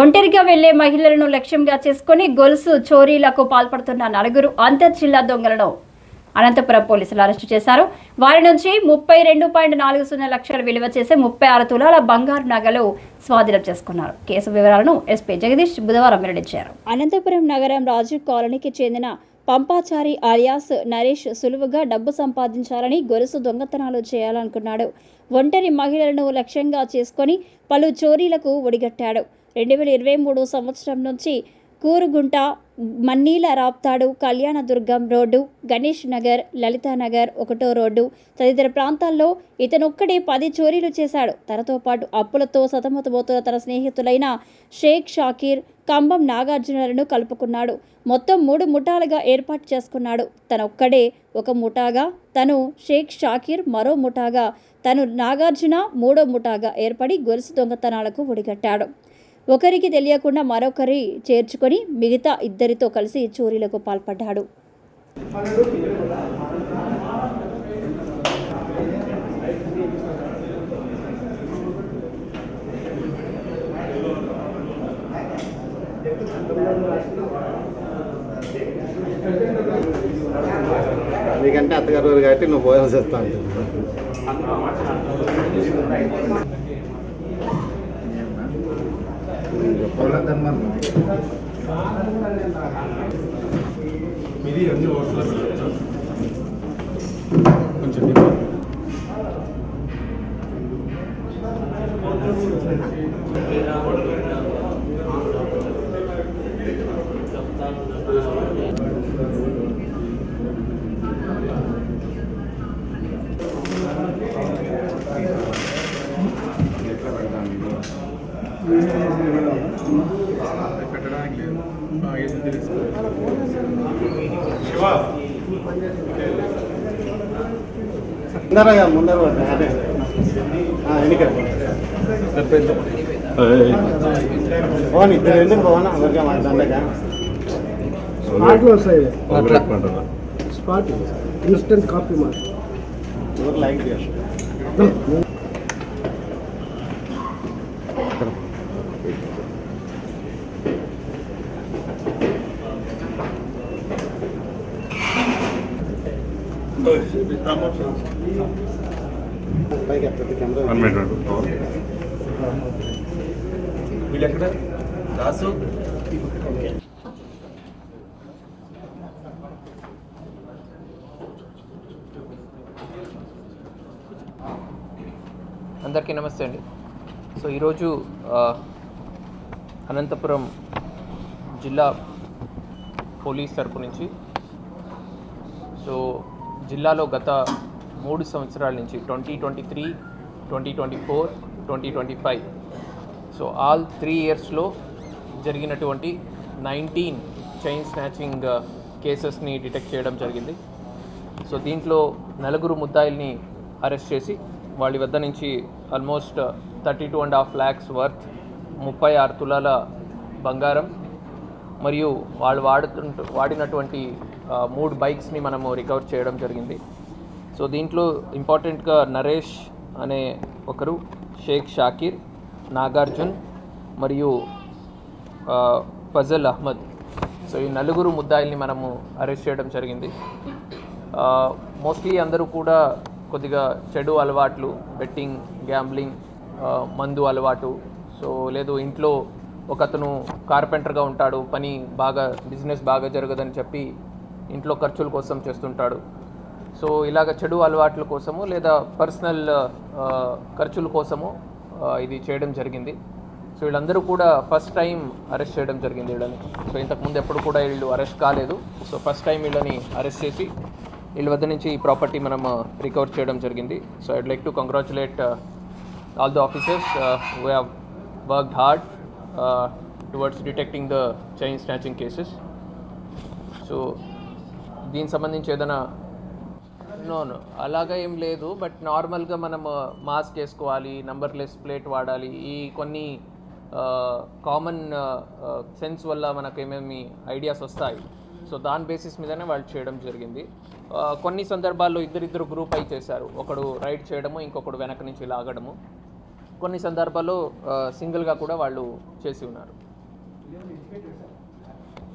ఒంటరిగా వెళ్ళే మహిళలను లక్ష్యంగా చేసుకుని గొలుసు చోరీలకు పాల్పడుతున్న నలుగురు అంతర్ జిల్లా దొంగలను అనంతపురం పోలీసులు అరెస్టు చేశారు. వారి నుంచి ముప్పై రెండు పాయింట్ నాలుగు సున్నా లక్షల విలువ చేసే ముప్పై ఆరు తులాల బంగారు నగలు స్వాధీనం చేసుకున్నారు. కేసు వివరాలను ఎస్పీ జగదీష్ బుధవారం వెల్లడించారు. అనంతపురం నగరం రాజు కాలనీకి చెందిన పంపాచారి ఆలియాస్ నరేష్ సులువుగా డబ్బు సంపాదించాలని గొలుసు దొంగతనాలు చేయాలనుకున్నాడు. ఒంటరి మహిళలను లక్ష్యంగా చేసుకొని పలు చోరీలకు ఒడిగట్టాడు. రెండు వేల ఇరవై మూడు సంవత్సరం నుంచి కూరుగుంట మన్నీల రాప్తాడు కళ్యాణదుర్గం రోడ్డు గణేష్ నగర్ లలితానగర్ ఒకటో రోడ్డు. తదితర ప్రాంతాల్లో ఇతనొక్కడే పది చోరీలు చేశాడు. తనతో పాటు అప్పులతో సతమతమవుతున్న తన స్నేహితులైన షేక్ షాకీర్ కంబం నాగార్జునలను కలుపుకున్నాడు. మొత్తం మూడు ముఠాలుగా ఏర్పాటు చేసుకున్నాడు. తనొక్కడే ఒక ముఠాగా తను షేక్ షాకీర్ మరో ముఠాగా తను నాగార్జున మూడో ముఠాగా ఏర్పడి గొలుసు దొంగతనాలకు ఒడిగట్టాడు. ఒకరికి తెలియకుండా మరొకరి చేర్చుకొని మిగతా ఇద్దరితో కలిసి చోరీలకు పాల్పడ్డాడు. నీకంటే అత్తగారు కాబట్టి నువ్వు పోయాల్సి వస్తా ఉంటుంది పెట్టడానికి లేదు ఏదో తెలుసు ముందర ముందర. అదే ఆ, ఎన్నిక పవన్ ఇద్దరు ఎందుకు పవన్ ఎవరికా మాకు దండగా. స్పాట్లో వస్తాయి. స్పాట్. ఇన్స్టెంట్ కాఫీ మాట లైక్ వీళ్ళెక్కడ? దాసు? అందరికీ నమస్తే అండి. సో ఈరోజు అనంతపురం జిల్లా పోలీస్ తరపు నుంచి. సో జిల్లాలో గత మూడు సంవత్సరాల నుంచి twenty twenty three twenty twenty four twenty twenty five so all three ఇయర్స్లో జరిగినటువంటి నైన్టీన్ చైన్ స్నాచింగ్ uh, కేసెస్ని డిటెక్ట్ చేయడం జరిగింది. సో దీంట్లో నలుగురు ముద్దాయిల్ని అరెస్ట్ చేసి వాళ్ళ వద్ద నుంచి almost thirty two and half lakhs worth ముప్పై ఆరు తులాల బంగారం మరియు వాళ్ళు వాడుతుంట వాడినటువంటి మూడు బైక్స్ని మనము రికవర్ చేయడం జరిగింది. సో దీంట్లో ఇంపార్టెంట్గా నరేష్ అనే ఒకరు షేక్ షాకీర్ నాగార్జున్ మరియు ఫజల్ అహ్మద్. సో ఈ నలుగురు ముద్దాయిల్ని మనము అరెస్ట్ చేయడం జరిగింది. మోస్ట్లీ అందరూ కూడా కొద్దిగా చెడు అలవాట్లు బెట్టింగ్ గ్యాంబ్లింగ్ మందు అలవాటు. సో లేదు ఇంట్లో ఒకతను కార్పెంటర్గా ఉంటాడు పని బాగా బిజినెస్ బాగా జరగదని చెప్పి ఇంట్లో ఖర్చుల కోసం చేస్తుంటాడు. సో ఇలాగ చెడు అలవాట్ల కోసము లేదా పర్సనల్ ఖర్చుల కోసము ఇది చేయడం జరిగింది. సో వీళ్ళందరూ కూడా ఫస్ట్ టైం అరెస్ట్ చేయడం జరిగింది వీళ్ళని. సో ఇంతకుముందు ఎప్పుడు కూడా వీళ్ళు అరెస్ట్ కాలేదు. సో ఫస్ట్ టైం వీళ్ళని అరెస్ట్ చేసి వీళ్ళ వద్ద నుంచి ఈ ప్రాపర్టీ మనం రికవర్ చేయడం జరిగింది. So I'd like to congratulate all the officers we have worked hard towards detecting the chain snatching cases so దీనికి సంబంధించి ఏదైనా నోను అలాగా ఏం లేదు బట్ నార్మల్గా మనం మాస్క్ వేసుకోవాలి నంబర్లెస్ ప్లేట్ వాడాలి ఈ కొన్ని కామన్ సెన్స్ వల్ల మనకు ఏమేమి ఐడియాస్ వస్తాయి. సో దాని బేసిస్ మీదనే వాళ్ళు చేయడం జరిగింది. కొన్ని సందర్భాల్లో ఇద్దరిద్దరు గ్రూప్ అయి చేశారు. ఒకడు రైడ్ చేయడము ఇంకొకడు వెనక నుంచి లాగడము. కొన్ని సందర్భాల్లో సింగిల్గా కూడా వాళ్ళు చేసి ఉన్నారు.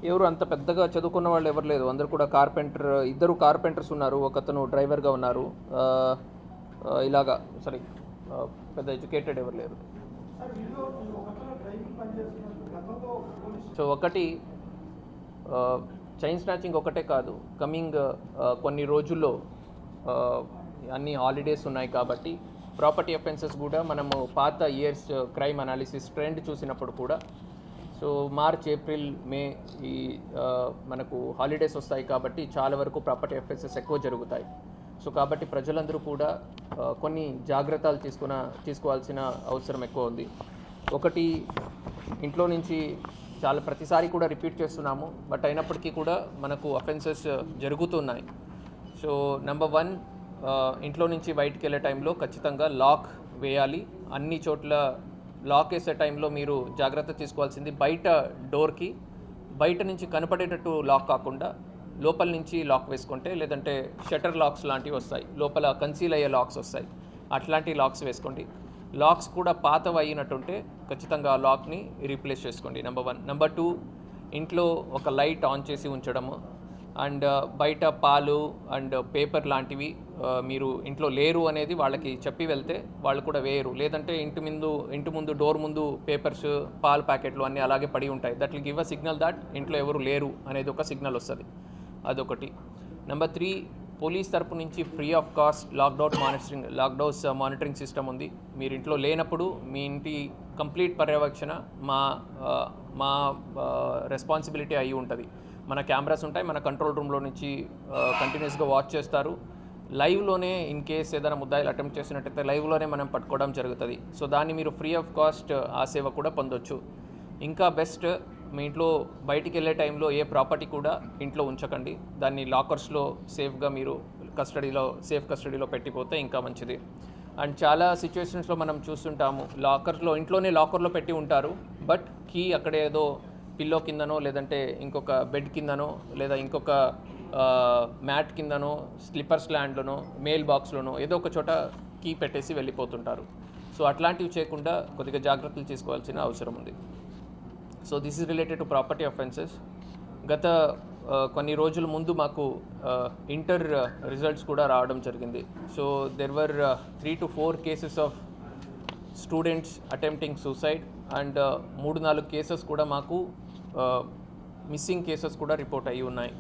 ఎవరు అంత పెద్దగా చదువుకున్న వాళ్ళు ఎవరు లేదు అందరు కూడా కార్పెంటర్ ఇద్దరు కార్పెంటర్స్ ఉన్నారు. ఒకతను డ్రైవర్గా ఉన్నారు. ఇలాగా సారీ పెద్ద ఎడ్యుకేటెడ్ ఎవరు లేరు. సో ఒకటి చైన్ స్నాచింగ్ ఒకటే కాదు. కమింగ్ కొన్ని రోజుల్లో అన్ని హాలిడేస్ ఉన్నాయి కాబట్టి ప్రాపర్టీ అఫెన్సెస్ కూడా మనము పాత ఇయర్స్ క్రైమ్ అనాలిసిస్ ట్రెండ్ చూసినప్పుడు కూడా సో మార్చ్ ఏప్రిల్ మే ఈ మనకు హాలిడేస్ వస్తాయి కాబట్టి చాలా వరకు ప్రాపర్టీ అఫెన్సెస్ ఎక్కువ జరుగుతాయి. సో కాబట్టి ప్రజలందరూ కూడా కొన్ని జాగ్రత్తలు తీసుకున్న తీసుకోవాల్సిన అవసరం ఎక్కువ ఉంది. ఒకటి ఇంట్లో నుంచి చాలా ప్రతిసారి కూడా రిపీట్ చేస్తున్నాము. బట్ అయినప్పటికీ కూడా మనకు అఫెన్సెస్ జరుగుతున్నాయి. సో నెంబర్ వన్ ఇంట్లో నుంచి బయటికి వెళ్ళే టైంలో ఖచ్చితంగా లాక్ వేయాలి. అన్ని చోట్ల లాక్ వేసే టైంలో మీరు జాగ్రత్త తీసుకోవాల్సింది బయట డోర్కి బయట నుంచి కనపడేటట్టు లాక్ కాకుండా లోపల నుంచి లాక్ వేసుకుంటే లేదంటే షటర్ లాక్స్ లాంటివి వస్తాయి. లోపల కన్సీల్ అయ్యే లాక్స్ వస్తాయి. అట్లాంటి లాక్స్ వేసుకోండి. లాక్స్ కూడా పాతవి అయినట్టుంటే ఖచ్చితంగా ఆ లాక్ని రీప్లేస్ చేసుకోండి. Number one. నెంబర్ టూ ఇంట్లో ఒక లైట్ ఆన్ చేసి ఉంచడము. అండ్ బయట పాలు అండ్ పేపర్ లాంటివి మీరు ఇంట్లో లేరు అనేది వాళ్ళకి చెప్పి వెళ్తే వాళ్ళు కూడా వేయరు. లేదంటే ఇంటి ముందు ఇంటి ముందు డోర్ ముందు పేపర్స్ పాల ప్యాకెట్లు అన్నీ అలాగే పడి ఉంటాయి. That will give a signal that ఇంట్లో ఎవరు లేరు అనేది ఒక సిగ్నల్ వస్తుంది. అదొకటి. నెంబర్ త్రీ పోలీస్ తరపు నుంచి free of cost lockdown monitoring lockdowns monitoring system ఉంది. మీరు ఇంట్లో లేనప్పుడు మీ ఇంటి కంప్లీట్ పర్యవేక్షణ మా మా రెస్పాన్సిబిలిటీ అయి ఉంటుంది. మన కెమెరాస్ ఉంటాయి మన కంట్రోల్ రూమ్లో నుంచి కంటిన్యూస్గా వాచ్ చేస్తారు. లైవ్లోనే ఇన్ కేస్ ఏదైనా ముద్దాయిలు అటెంప్ట్ చేసినట్టయితే లైవ్లోనే మనం పట్టుకోవడం జరుగుతుంది. సో దాన్ని మీరు ఫ్రీ ఆఫ్ కాస్ట్ ఆ సేవ కూడా పొందొచ్చు. ఇంకా బెస్ట్ మీ ఇంట్లో బయటికి వెళ్ళే టైంలో ఏ ప్రాపర్టీ కూడా ఇంట్లో ఉంచకండి. దాన్ని లాకర్స్లో సేఫ్గా మీరు కస్టడీలో సేఫ్ కస్టడీలో పెట్టిపోతే ఇంకా మంచిది. అండ్ చాలా సిచ్యువేషన్స్లో మనం చూస్తుంటాము లాకర్లో ఇంట్లోనే లాకర్లో పెట్టి ఉంటారు. బట్ కీ అక్కడ ఏదో పిల్లో కిందనో లేదంటే ఇంకొక బెడ్ కిందనో లేదా ఇంకొక మ్యాట్ కిందనో స్లిప్పర్ స్లాండ్లోనో మెయిల్ బాక్స్లోనో ఏదో ఒక చోట కీ పెట్టేసి వెళ్ళిపోతుంటారు. సో అట్లాంటివి చేయకుండా కొద్దిగా జాగ్రత్తలు తీసుకోవాల్సిన అవసరం ఉంది. So this is related to property offences గత కొన్ని రోజుల ముందు మాకు ఇంటర్ రిజల్ట్స్ కూడా రావడం జరిగింది. So there were three to four cases of students attempting suicide and మూడు నాలుగు కేసెస్ కూడా మాకు మిస్సింగ్ కేసెస్ కూడా రిపోర్ట్ అయ్యి ఉన్నాయి.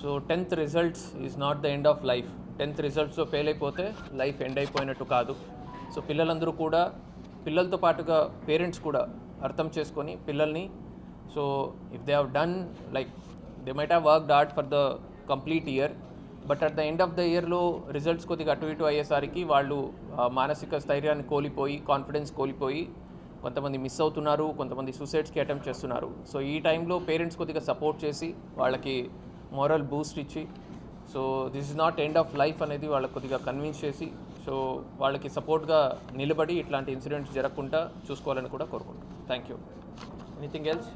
So tenth results is not the end of life tenth రిజల్ట్స్లో fail అయిపోతే లైఫ్ ఎండ్ అయిపోయినట్టు కాదు. సో పిల్లలందరూ కూడా పిల్లలతో పాటుగా పేరెంట్స్ కూడా అర్థం చేసుకొని పిల్లల్ని so if they have done like they might have work hard for the complete year but at the end of the ఇయర్లో రిజల్ట్స్ కొద్దిగా అటు ఇటు అయ్యేసరికి వాళ్ళు మానసిక స్థైర్యాన్ని కోల్పోయి కాన్ఫిడెన్స్ కోల్పోయి కొంతమంది మిస్ అవుతున్నారు కొంతమంది సూసైడ్స్కి అటెంప్ట్ చేస్తున్నారు. సో ఈ టైంలో పేరెంట్స్ కొద్దిగా సపోర్ట్ చేసి వాళ్ళకి మోరల్ బూస్ట్ ఇచ్చి so this is not end of life అనేది వాళ్ళకి కొద్దిగా కన్విన్స్ చేసి సో వాళ్ళకి సపోర్ట్గా నిలబడి ఇట్లాంటి ఇన్సిడెంట్స్ జరగకుండా చూసుకోవాలని కూడా కోరుకుంటున్నాను థ్యాంక్ యూ ఎనీథింగ్ ఎల్స్